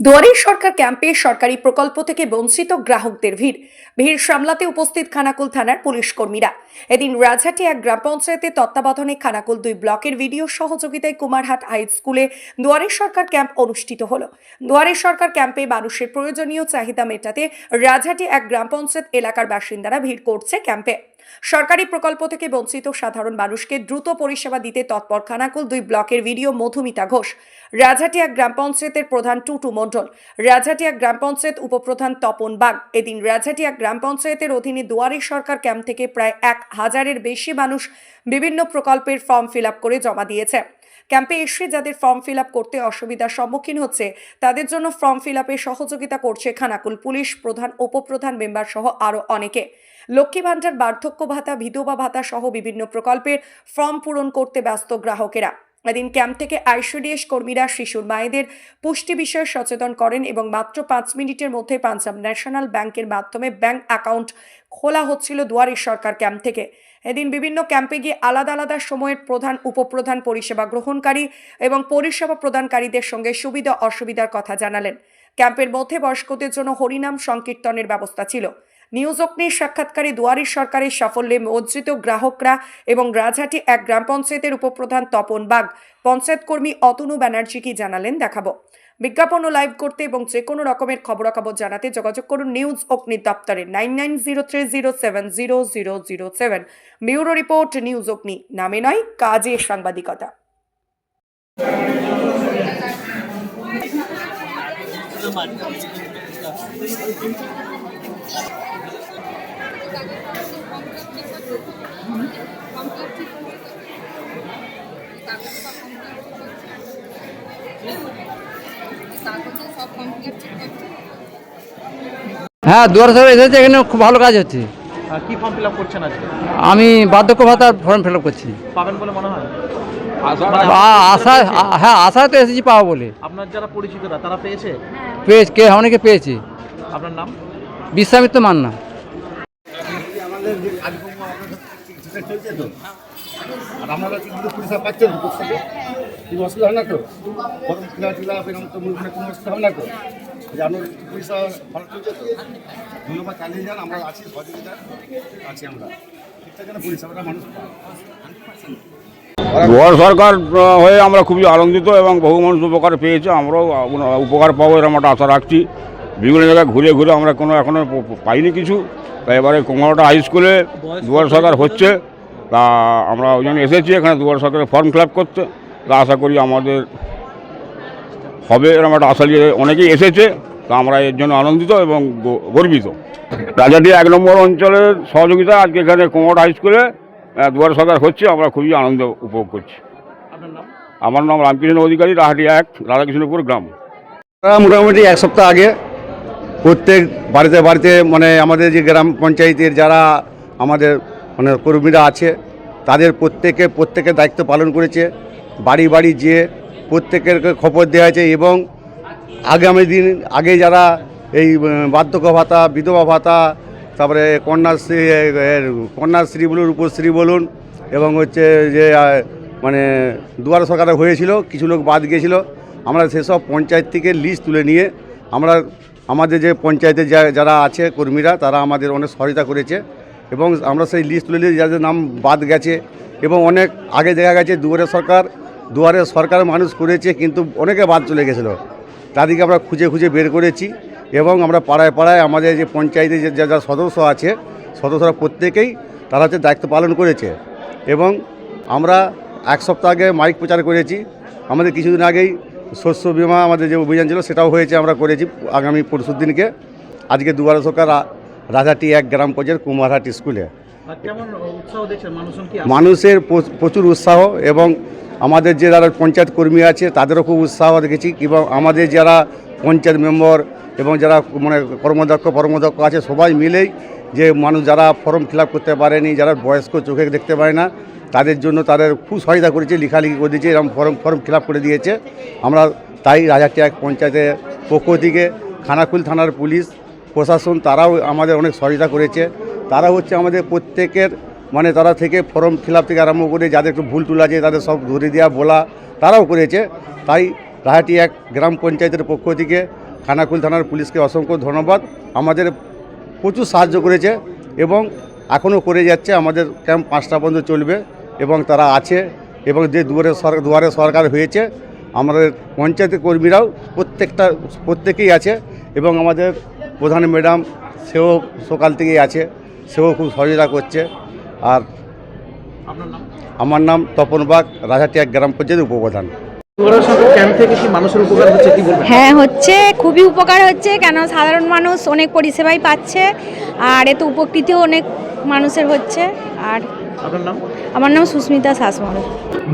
দুয়ারের সরকার ক্যাম্পে সরকারি প্রকল্প থেকে বঞ্চিত গ্রাহকদের ভিড়। ভিড় সামলাতে উপস্থিত খানাকুল থানার পুলিশ কর্মীরা। এদিন রাজহাটি এক গ্রাম পঞ্চায়েতের তত্ত্বাবধানে খানাকুল দুই ব্লকের ভিডিও সহযোগিতায় কুমারহাট হাই স্কুলে দুয়ারের সরকার ক্যাম্প অনুষ্ঠিত হলো। দুয়ারের সরকার ক্যাম্পে মানুষের প্রয়োজনীয় চাহিদা মেটাতে রাজহাটি এক গ্রাম পঞ্চায়েত এলাকার বাসিন্দারা ভিড় করছে ক্যাম্পে। সরকারি প্রকল্প থেকে বঞ্চিত সাধারণ মানুষকে দ্রুত পরিষেবা দিতে তৎপর খানাকুল দুই ব্লকের ভিডিও মধুমিতা ঘোষ। রাজহাটিয়া গ্রাম পঞ্চায়েতের প্রধান টুটু মণ্ডল রাজহাটিয়া গ্রাম পঞ্চায়েত উপপ্রধান তপন বাগ। এদিন রাজহাটিয়া গ্রাম পঞ্চায়েতের অধীনে দুয়ারি সরকার ক্যাম্প থেকে প্রায় এক হাজারের বেশি মানুষ বিভিন্ন প্রকল্পের ফর্ম ফিল করে জমা দিয়েছে। ক্যাম্পে এসে যাদের ফর্ম ফিল করতে অসুবিধার সম্মুখীন হচ্ছে, তাদের জন্য ফর্ম ফিল সহযোগিতা করছে খানাকুল পুলিশ প্রধান, উপপ্রধান মেম্বার সহ আরও অনেকে। লক্ষ্মী ভাণ্ডার, বার্ধক্য ভাতা, বিধবা ভাতা সহ বিভিন্ন প্রকল্পের ফর্ম পূরণ করতে ব্যস্ত গ্রাহকেরা। এদিন ক্যাম্প থেকে আইসিডিএস কর্মীরা শিশুর মায়েদের পুষ্টি বিষয়ে সচেতন করেন এবং মাত্র পাঁচ মিনিটের মধ্যে পাঞ্জাব ন্যাশনাল ব্যাংকের মাধ্যমে ব্যাংক অ্যাকাউন্ট খোলা হচ্ছিল দুয়ারের সরকার ক্যাম্প থেকে। এদিন বিভিন্ন ক্যাম্পে গিয়ে আলাদা আলাদা সময়ের প্রধান, উপপ্রধান পরিষেবা গ্রহণকারী এবং পরিষেবা প্রদানকারীদের সঙ্গে সুবিধা অসুবিধার কথা জানালেন। ক্যাম্পের মধ্যে বয়স্কদের জন্য হরিনাম সংকীর্তনের ব্যবস্থা ছিল। নিউজ অগ্নির সাক্ষাৎকারে দুয়ারি সরকারের সাফল্যে মজ্জিত গ্রাহকরা এবং রাজহাটি এক গ্রাম পঞ্চায়েতের উপপ্রধান তপন বাগ। পঞ্চায়েত কর্মী অতনু ব্যানার্জি কি জানালেন, দেখাবো। বিজ্ঞাপন ও লাইভ করতে এবং যে কোনো রকমের খবরাখবর জানাতে যোগাযোগ করুন নিউজ অগ্নি দপ্তরে nine nine zero three zero seven zero zero zero seven. Bureau report, news Agni. নামে নয়, কাজে সাংবাদিকতা কাগজে সব কমপ্লিট ঠিক করছে হ্যাঁ দুয়ার সরকার এসেছে এখানে খুব ভালো কাজ হচ্ছে। কি ফর্ম ফিল আপ করছেন আজকে? আমি বার্ধক্য ভাতার ফর্ম ফিল আপ করছি। পাবেন বলে মনে হয়? আশা হ্যাঁ আশায় তো এসেছি পাবো বলে। আপনার যারা পরিচিতরা তারা পেয়েছে? পেয়েছি কে? অনেকে পেয়েছি। আপনার নাম? বিশ্বামিত্র মান্না। চলছে তো? আর আপনারা কিন্তু পরিষেবা পাচ্ছেন? অসুবিধা হয় না তো? এরকম তো মূলধনে কোনো অসুবিধা হয় না তো? যে আপনার পরিষেবা ভালো চলছে তো? ধন্যবাদ চালিয়ে যান, আমরা আছি, সহযোগিতা আছি আমরা। ঠিকঠাক যেন পরিষেবাটা মানুষ দুয়ার সরকার হয়ে আমরা খুবই আনন্দিত এবং বহু মানুষ উপকার পেয়েছে। আমরাও উপকার পাবো এরকম একটা আশা রাখছি। বিভিন্ন জায়গায় ঘুরে ঘুরে আমরা কোনো এখনও পাইনি কিছু। তাই এবারে কোমরটা হাই স্কুলে দুয়ার সরকার হচ্ছে। তা আমরা ওই জন্য এসেছি এখানে দুয়ার সরকারের ফর্ম ফিল আপ করতে। তা আশা করি আমাদের হবে এরকম একটা আশা নিয়ে অনেকেই এসেছে। তা আমরা এর জন্য আনন্দিত এবং গর্বিত। রাজাটি এক নম্বর অঞ্চলের সহযোগিতা আজকে এখানে কোমর হাই স্কুলে দুয়ার সরকার হচ্ছে আমরা খুবই আনন্দ উপভোগ করছি। আমার নাম রামকৃষ্ণ অধিকারী রাহাটি এক রাধাকৃষ্ণপুর গ্রাম। মোটামুটি এক সপ্তাহ আগে প্রত্যেক বাড়িতে বাড়িতে মানে আমাদের যে গ্রাম পঞ্চায়েতের যারা আমাদের মানে কর্মীরা আছে, তাদের প্রত্যেকে প্রত্যেকের দায়িত্ব পালন করেছে। বাড়ি বাড়ি যেয়ে প্রত্যেকের খবর দেওয়া হয়েছে এবং আগামী দিন আগে যারা এই বার্ধক্য ভাতা, বিধবা ভাতা, তারপরে কন্যাশ্রী কন্যাশ্রী বলুন রূপশ্রী বলুন এবং হচ্ছে যে মানে দুয়ার সরকারে হয়েছিল, কিছু লোক বাদ গিয়েছিল। আমরা সেসব পঞ্চায়েত থেকে লিস্ট তুলে নিয়ে আমরা আমাদের যে পঞ্চায়েতে যারা আছে কর্মীরা, তারা আমাদের অনেক সহায়তা করেছে এবং আমরা সেই লিস্ট তুলে যাদের নাম বাদ গেছে এবং অনেক আগে দেখা গেছে দুয়ারে সরকার দুয়ারে সরকার মানুষ করেছে কিন্তু অনেকে বাদ চলে গেছিল। তাদেরকে আমরা খুঁজে খুঁজে বের করেছি এবং আমরা পাড়ায় পাড়ায় আমাদের যে পঞ্চায়েতে যে যা যা সদস্য আছে, সদস্যরা প্রত্যেকেই তারা হচ্ছে দায়িত্ব পালন করেছে এবং আমরা এক সপ্তাহ আগে মাইক প্রচার করেছি। আমাদের কিছুদিন আগেই শস্য বিমা আমাদের যে অভিযান ছিল সেটাও হয়েছে আমরা করেছি আগামী পরশু দিনকে। আজকে দুয়ারে সরকার রাজাটি এক গ্রাম পর্যায়ের কুমারহাট স্কুলে। মানুষের প্রচুর উৎসাহ এবং আমাদের যে যারা পঞ্চায়েত কর্মী আছে তাদেরও খুব উৎসাহ দেখেছি এবং আমাদের যারা পঞ্চায়েত মেম্বার এবং যারা মানে কর্মদক্ষ কর্মদক্ষ আছে সবাই মিলেই যে মানুষ যারা ফর্ম ফিল করতে পারেনি যারা বয়স্ক চোখে দেখতে পারে না তাদের জন্য তাদের খুব সহায়তা করেছে, লেখালেখি করে দিয়েছে, এরকম ফর্ম ফর্ম ফিল করে দিয়েছে। আমরা তাই রাজাটি এক পঞ্চায়েতের পক্ষ থেকে খানাকুল থানার পুলিশ, প্রশাসন, তারাও আমাদের অনেক সহযোগিতা করেছে। তারা হচ্ছে আমাদের প্রত্যেকের মানে তারা থেকে ফর্ম ফিল থেকে আরম্ভ করে যাদের একটু ভুল টুল আছে তাদের সব ধরে দেওয়া, বলা, তারাও করেছে। তাই রাহাটি এক গ্রাম পঞ্চায়েতের পক্ষ থেকে খানাকুল থানার পুলিশকে অসংখ্য ধন্যবাদ। আমাদের প্রচুর সাহায্য করেছে এবং এখনও করে যাচ্ছে। আমাদের ক্যাম্প পাঁচটা পর্যন্ত চলবে। এবং তারা আছে এবং যে দুয়ারে সরকার দুয়ারে সরকার হয়েছে আমাদের পঞ্চায়েতের কর্মীরাও প্রত্যেকটা প্রত্যেকেই আছে এবং আমাদের প্রধান ম্যাডাম সেও সকাল থেকেই আছে সেও খুব সহযোগিতা করছে। আর আমার নাম তপন বাগ রাজাটিয়া গ্রাম পঞ্চায়েত উপপ্রধান। দুয়ারে সরকার ক্যাম্প থেকে মানুষের উপকার হচ্ছে কি বলবেন? হ্যাঁ হচ্ছে খুবই উপকার হচ্ছে কেন সাধারণ মানুষ অনেক পরিষেবাই পাচ্ছে আর এতে উপকৃত অনেক মানুষের হচ্ছে আর আপনার নাম? আমার নাম সুস্মিতা শাসমল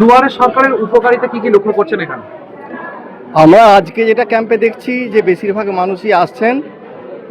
দুয়ারে সরকারের উপকারিতা কি কি লক্ষ্য করছেন এখানে? আমরা আজকে যেটা ক্যাম্পে দেখছি যে বেশিরভাগ মানুষই আসছেন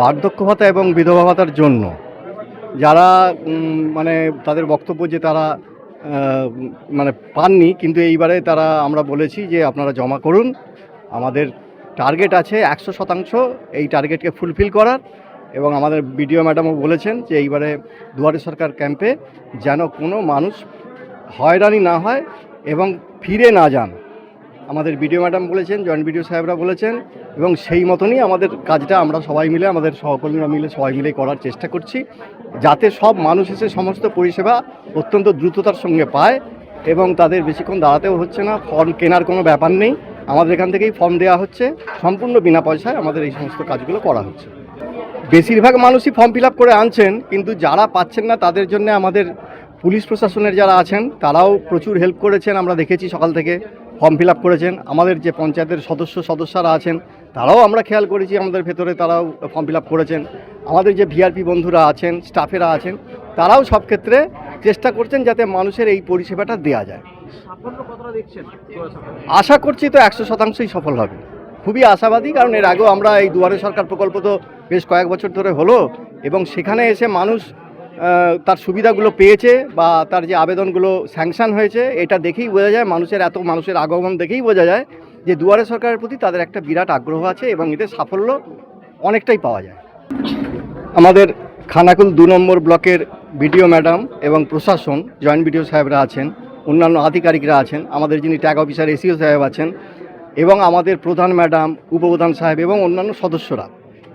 বার্ধক্য ভাতা এবং বিধবা ভাতার জন্য। যারা মানে তাদের বক্তব্য যে তারা মানে পাননি কিন্তু এইবারে তারা আমরা বলেছি যে আপনারা জমা করুন। আমাদের টার্গেট আছে একশো শতাংশ এই টার্গেটকে ফুলফিল করার। এবং আমাদের বিডিও ম্যাডামও বলেছেন যে এইবারে দুয়ারে সরকার ক্যাম্পে যেন কোনো মানুষ হয়রানি না হয় এবং ফিরে না যান। আমাদের বিডিও ম্যাডাম বলেছেন, জয়েন্ট বিডিও সাহেবরা বলেছেন এবং সেই মতনই আমাদের কাজটা আমরা সবাই মিলে, আমাদের সহকর্মীরা মিলে সবাই মিলে করার চেষ্টা করছি যাতে সব মানুষ এসে সমস্ত পরিষেবা অত্যন্ত দ্রুততার সঙ্গে পায় এবং তাদের বেশিক্ষণ দাঁড়াতেও হচ্ছে না, ফর্ম কেনার কোনো ব্যাপার নেই। আমাদের এখান থেকেই ফর্ম দেওয়া হচ্ছে, সম্পূর্ণ বিনা পয়সায় আমাদের এই সমস্ত কাজগুলো করা হচ্ছে। বেশিরভাগ মানুষই ফর্ম ফিল করে আনছেন, কিন্তু যারা পাচ্ছেন না তাদের জন্য আমাদের পুলিশ প্রশাসনের যারা আছেন, তারাও প্রচুর হেল্প করেছেন। আমরা দেখেছি সকাল থেকে ফর্ম ফিল করেছেন। আমাদের যে পঞ্চায়েতের সদস্য সদস্যরা আছেন, তারাও আমরা খেয়াল করেছি আমাদের ভেতরে তারাও ফর্ম ফিল করেছেন। আমাদের যে ভিআরপি বন্ধুরা আছেন স্টাফেরা আছেন, তারাও সব ক্ষেত্রে চেষ্টা করছেন যাতে মানুষের এই পরিষেবাটা দেওয়া যায়। আশা করছি তো একশো শতাংশই সফল হবে। খুবই আশাবাদী, কারণ এর আগেও আমরা এই দুয়ারে সরকার প্রকল্প তো বেশ কয়েক বছর ধরে হলো এবং সেখানে এসে মানুষ তার সুবিধাগুলো পেয়েছে বা তার যে আবেদনগুলো স্যাংশন হয়েছে, এটা দেখেই বোঝা যায়, মানুষের এত, মানুষের আগমন দেখেই বোঝা যায় যে দুয়ারে সরকারের প্রতি তাদের একটা বিরাট আগ্রহ আছে এবং এতে সাফল্য অনেকটাই পাওয়া যায়। আমাদের খানাকুল দু নম্বর ব্লকের বিডিও ম্যাডাম এবং প্রশাসন, জয়েন্ট বিডিও সাহেবরা আছেন, অন্যান্য আধিকারিকরা আছেন, আমাদের যিনি ট্যাগ অফিসার এসিও সাহেব আছেন এবং আমাদের প্রধান ম্যাডাম উপপ্রধান সাহেব এবং অন্যান্য সদস্যরা।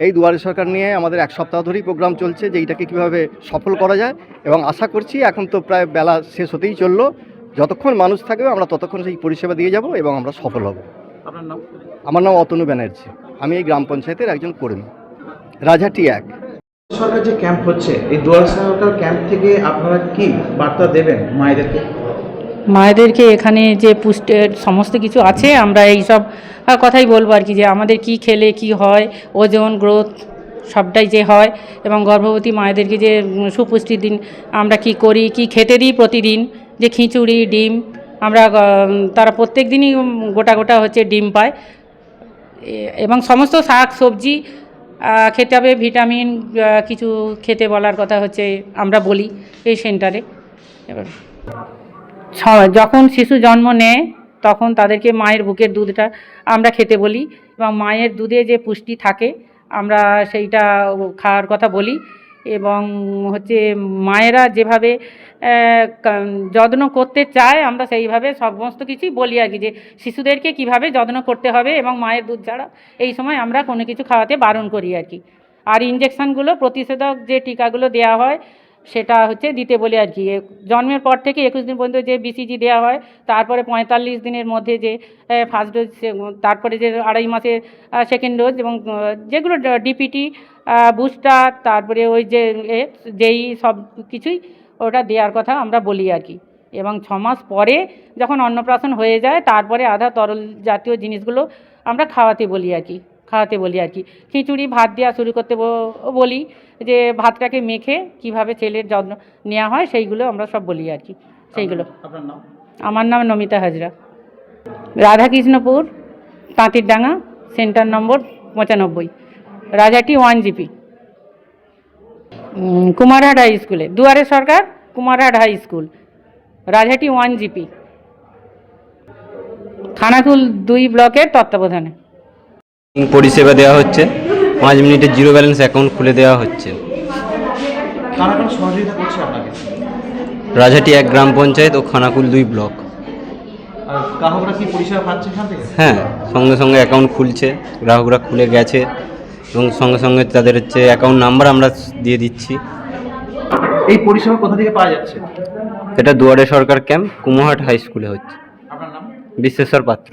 এই দুয়ারে সরকার নিয়ে আমাদের এক সপ্তাহ ধরেই প্রোগ্রাম চলছে যে এইটাকে কীভাবে সফল করা যায় এবং আশা করছি এখন তো প্রায় বেলা শেষ হতেই চলল। যতক্ষণ মানুষ থাকবে আমরা ততক্ষণ সেই পরিষেবা দিয়ে যাব এবং আমরা সফল হব। আপনার নাম? আমার নাম অতনু ব্যানার্জি। আমি এই গ্রাম পঞ্চায়েতের একজন কর্মী। রাজাটি এক। সরকার যে ক্যাম্প হচ্ছে এই দুয়ার সরকার ক্যাম্প থেকে আপনারা কি বার্তা দেবেন মায়েদেরকে? মায়েদেরকে এখানে যে পুষ্টের সমস্ত কিছু আছে, আমরা এই সব কথাই বলব আর কি, যে আমাদের কি খেলে কি হয়, ওজন, গ্রোথ, সবটাই যে হয়, এবং গর্ভবতী মায়েদেরকে যে সুপুষ্টির দিন আমরা কি করি, কি খেতে দিই প্রতিদিন, যে খিচুড়ি, ডিম, আমরা তারা প্রত্যেক দিনই গোটা গোটা হচ্ছে ডিম পায় এবং সমস্ত শাক, সবজি খেতে হবে, ভিটামিন কিছু খেতে বলার কথা হচ্ছে, আমরা বলি এই সেন্টারে, এবার। যখন শিশু জন্ম নেয়, তখন তাদেরকে মায়ের বুকের দুধটা আমরা খেতে বলি এবং মায়ের দুধে যে পুষ্টি থাকে, আমরা সেইটা খাওয়ার কথা বলি এবং হচ্ছে মায়েরা যেভাবে যত্ন করতে চায়, আমরা সেইভাবে সমস্ত কিছুই বলি আর কি যে শিশুদেরকে কীভাবে যত্ন করতে হবে এবং মায়ের দুধ ছাড়া এই সময় আমরা কোনো কিছু খাওয়াতে বারণ করি আর কি। আর ইঞ্জেকশানগুলো প্রতিষেধক যে টিকাগুলো দেওয়া হয় সেটা হচ্ছে দিতে বলি আর কি। জন্মের পর থেকে একুশ দিন পর্যন্ত যে বিসিজি দেওয়া হয়, তারপরে পঁয়তাল্লিশ দিনের মধ্যে যে ফার্স্ট ডোজ তারপরে যে আড়াই মাসের সেকেন্ড ডোজ এবং যেগুলো ডিপিটি বুস্টার তারপরে ওই যে যেই সব কিছুই ওটা দেওয়ার কথা আমরা বলি আর কি। এবং ছ মাস পরে যখন অন্নপ্রাশন হয়ে যায়, তারপরে আধা তরল জাতীয় জিনিসগুলো আমরা খাওয়াতে বলি আর কি। খাওয়াতে বলি আর কি। খিচুড়ি ভাত দেওয়া শুরু করতে বলি যে ভাতটাকে মেখে কীভাবে ছেলের যত্ন নেওয়া হয় সেইগুলো আমরা সব বলি আর কি। সেইগুলো। আমার নাম নমিতা হাজরা। রাধাকৃষ্ণপুর তাঁতিরডাঙ্গা সেন্টার নম্বর পঁচানব্বই। Rajati one GP. Kumarhat high স্কুলে। Duare Sarkar Kumarhat high school. Rajati one GP. Khanakul দুই ব্লকের তত্ত্বাবধানে। পরিষেবা দেওয়া হচ্ছে। পাঁচ মিনিটে জিরো ব্যালেন্স অ্যাকাউন্ট খুলে দেওয়া হচ্ছে। রাজাটি এক গ্রাম পঞ্চায়েত ও খানাকুল দুই ব্লক। হ্যাঁ সঙ্গে সঙ্গে অ্যাকাউন্ট খুলছে। গ্রাহকরা খুলে গেছে এবং সঙ্গে সঙ্গে তাদের হচ্ছে অ্যাকাউন্ট নাম্বার আমরা দিয়ে দিচ্ছি। এই পরিষেবা কোথা থেকে পাওয়া যাচ্ছে? এটা দুয়ারে সরকার ক্যাম্প কুমোহাট হাই স্কুলে হচ্ছে। বিশ্বেশ্বর পাত্র।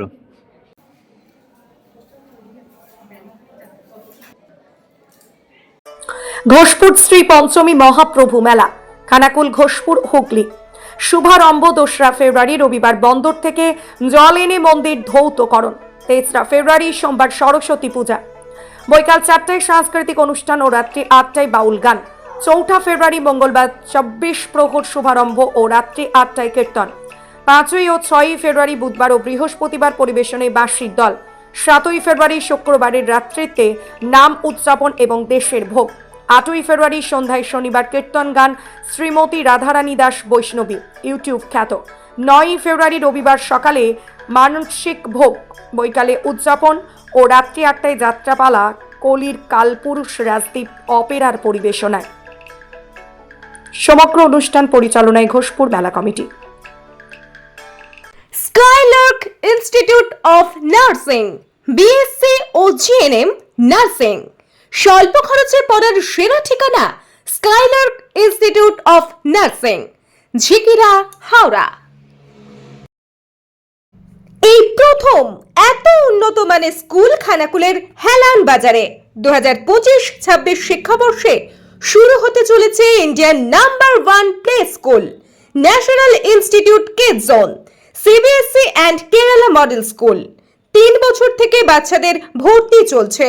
ঘোষপুর শ্রী পঞ্চমী মহাপ্রভু মেলা, খানাকুল ঘোষপুর হুগলি। শুভারম্ভ দোসরা ফেব্রুয়ারি রবিবার বন্দর থেকে জল এনে মন্দির ধৌতকরণ, তেসরা ফেব্রুয়ারি সোমবার সরস্বতী পূজা। বৈকাল চারটায় সাংস্কৃতিক অনুষ্ঠান ও রাত্রি আটটায় বাউল গান। চৌঠা ফেব্রুয়ারি মঙ্গলবার চব্বিশ প্রহর শুভারম্ভ ও রাত্রি আটটায় কীর্তন। পাঁচই ও ছয়ই ফেব্রুয়ারি বুধবার ও বৃহস্পতিবার পরিবেশনে বার্ষিক দল। সাতই ফেব্রুয়ারি শুক্রবারের রাত্রিতে নাম উদযাপন এবং দেশের ভোগ। আটই ফেব্রুয়ারি সন্ধ্যায় শনিবার কীর্তন গান শ্রীমতী রাধারানী দাস বৈষ্ণবী, ইউটিউব খ্যাত। নয়ই ফেব্রুয়ারি রবিবার সকালে মানসিক ভোগ, বৈকালে উদযাপন ও রাত্রি আটটায় যাত্রাপালা, কলির কালপুরুষ রাজদ্বীপ অপেরার পরিবেশনায়। সমগ্র অনুষ্ঠান পরিচালনায় ঘোষপুর মেলা committee. Skylark institute of nursing, BSc O GNM nursing. স্বল্প খরচে পড়ার সেরা ঠিকানা Skylark institute of nursing, Jhikira, Howrah. এই প্রথম এত উন্নত মানের স্কুল খানাকুলের হেলান বাজারে দু হাজার পঁচিশ ছাব্বিশ শিক্ষাবর্ষে শুরু হতে চলেছে Indian number one play school, national institute kid zone CBSE and Kerala model school. তিন বছর থেকে বাচ্চাদের ভর্তি চলছে।